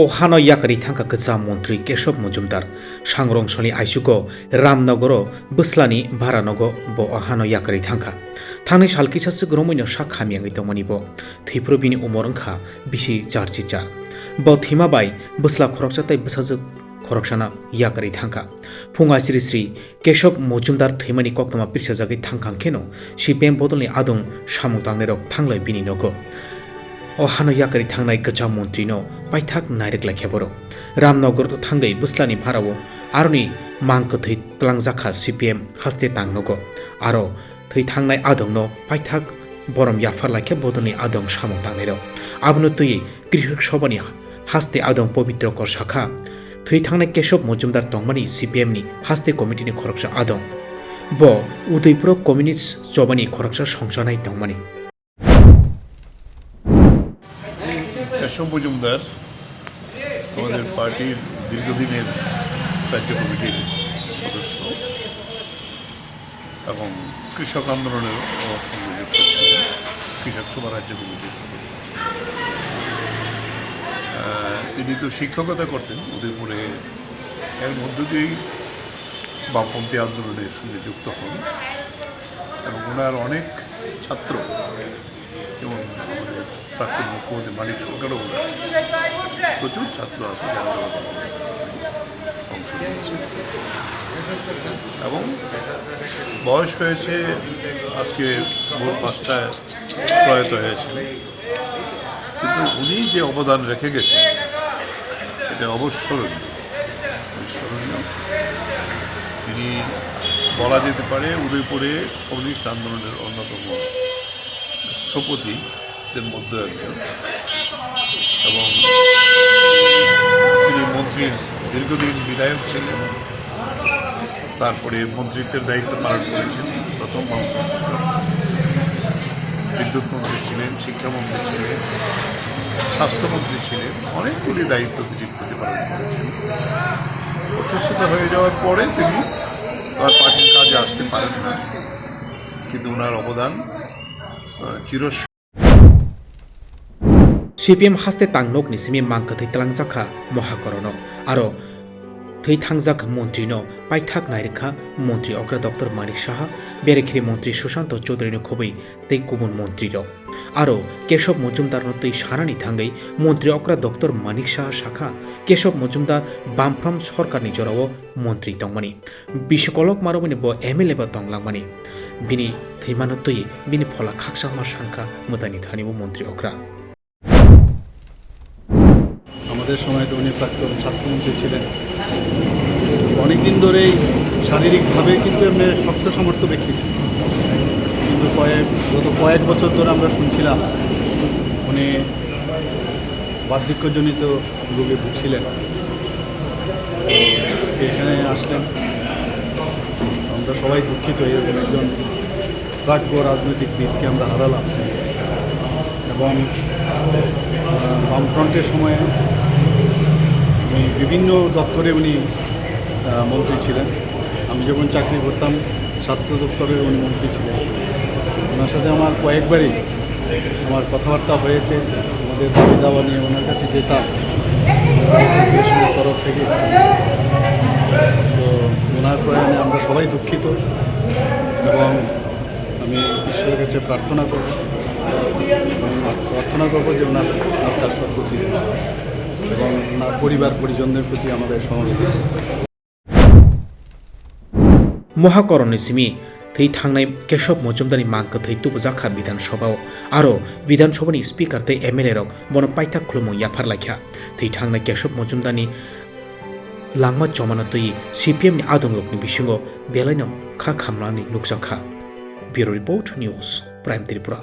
ও হানয়াকারি থাকা কোচা মন্ত্রী কেশব মজুমদার। সাংরংসনি আইসুক, রামনগর, বসলানি, ভারানগ, ব হানয়াকারি থাকা থানায় সালকিসাসো গ্রমৈন্য সাক হামিয়াঙ্গি তমনিব। থৈপ্রবিনি উমরংখা বিশি চারচি চার। ব থিমাবাই, বসলা খরকচাতাই বসাজক খরকসানা ইয়াকারি থাঙ্কা। ফুঙা শ্রী শ্রী কেশব মজুমদার থৈমানি কক্তমা পিরসাজাগি থাঙ্কাং কেন শিপেম বদলনি আদং সামুতাংনেরক থাংলাই বিনি নগ बिनि नगो o hano yakari thangnai kacha mantri no paithak nairek lakheboro ramnogor thangai buslani bharao aroni mangko thei tlangjaka cpm haste tangnogo aro thei thangnai adong no paithak borom yafar lakhe bodoni adong samung tangnero abno tui কৃষক সভানি হাস্তে আদং পবিত্র কর শাখা থৈ থাংনাই Keshab Majumdar তংমানি CPM নি হাস্তে কমিটিনি খরকসা আদং ব Udaipur communist চবানি খরকসা সংসনাই তংমানি Keshab Majumdar আমাদের পার্টির দীর্ঘদিনের রাজ্য কমিটির সদস্য এবং কৃষক আন্দোলনের সঙ্গে যুক্ত ছিলেন কৃষক সভা রাজ্য কমিটির তিনি তো শিক্ষকতা করতেন, উদয়পুরে এর মধ্য দিয়েই বামপন্থী আন্দোলনের সঙ্গে যুক্ত হন এবং ওনার অনেক ছাত্র, যেমন আমাদের প্রাক্তন মুখ্যমন্ত্রী মানিক সরকারও প্রচুর ছাত্র আছে যারা অংশ নিয়েছে। এবং বয়স হয়েছে, আজকে ভোর পাঁচটায় প্রয়াত হয়েছে। কিন্তু উনি যে অবদান রেখে গেছেন এটা অবস্মরণীয়। অবিস্মরণীয়। তিনি বলা যেতে পারে উদয়পুরে কমিউনিস্ট আন্দোলনের অন্যতম স্থপতিদের মধ্যে একজন। এবং তিনি মন্ত্রীর দীর্ঘদিন বিধায়ক ছিলেন। তারপরে মন্ত্রিত্বের দায়িত্ব পালন করেছেন প্রথম বিদ্যুৎ মন্ত্রী ছিলেন, শিক্ষামন্ত্রী ছিলেন, স্বাস্থ্যমন্ত্রী ছিলেন, অনেকগুলি দায়িত্ব তিনি প্রতিপালন করেছেন। অসুস্থতা হয়ে যাওয়ার পরে তিনি তার পার্টির কাজে আসতে পারেন না। কিন্তু ওনার অবদান আহ, চিরস্মরণীয় সিপিএম হাস্তে তাংনক নিসিমি মাংকা থৈ তলাংজাখা মহাকরণ আরও থৈ থাংজাক মন্ত্রী ন পাইথাক নাইরেখা মন্ত্রী অগ্রা দপ্তর মানিক সাহা বেরেখিরি মন্ত্রী সুশান্ত চৌধুরী খুবই তৈ গুবুন মন্ত্রী আরও কেশব মজুমদার ন তৈ সারানি থাঙ্গাই মন্ত্রী অগ্রা দপ্তর মানিক সাহা শাখা কেশব মজুমদার বামফ্রাম সরকারনি জরাও মন্ত্রী তংমানি বিশ্বকলক মারমনি ব এমএলএ বা তংলাংমানি বিনি থৈমানো তৈ বিনি ফলা খাকসাংমা সাংখা মুতানি থানিব মন্ত্রী অগ্রা আমাদের সময় উনি প্রাক্তন স্বাস্থ্যমন্ত্রী ছিলেন। অনেক দিন ধরেই শারীরিকভাবে কিন্তু এমনি শক্ত সমর্থ ব্যক্তি ছিল কিন্তু কয়েক, গত কয়েক বছর ধরে আমরা শুনছিলাম উনি বার্ধক্যজনিত রোগে ভুগছিলেন। এখানে আসলেন। আমরা সবাই দুঃখিত এরকম একজন প্রাজ্ঞ রাজনৈতিকবিদকে আমরা হারালাম। এবং বামফ্রন্টের সময়ে উনি বিভিন্ন দপ্তরে উনি মন্ত্রী ছিলেন। আমি যখন চাকরি করতাম, স্বাস্থ্য দপ্তরের উনি মন্ত্রী ছিলেন। ওনার সাথে আমার কয়েকবারই আমার কথাবার্তা হয়েছে। আমাদের দাবি দাওয়া নিয়ে ওনার কাছে যেতাম। অ্যাসোসিয়েশনের তরফ থেকে। তো ওনার প্রয়াণে আমরা সবাই দুঃখিত এবং আমি ঈশ্বরের কাছে প্রার্থনা করব। প্রার্থনা করব যে ওনার আত্মার সদ্গতি এবং ওনার পরিবার পরিজনদের প্রতি আমাদের সহযোগিতা। মহাকরণে সিমি থৈ থাংনাই কেশব মজুমদারনি মাংকা থৈ তুবজাখা বিধানসভাও আরও বিধানসভানি স্পিকার তৈ এমএলএ রক বন পাইথা খুলমু ইয়াফার লাইখা। থৈ থাংনাই Keshab মজুমদারনি chomana tui CPM ni adong rokni bisingo belaino kha khamlani nukjakha Bureau Report News Prime Tripura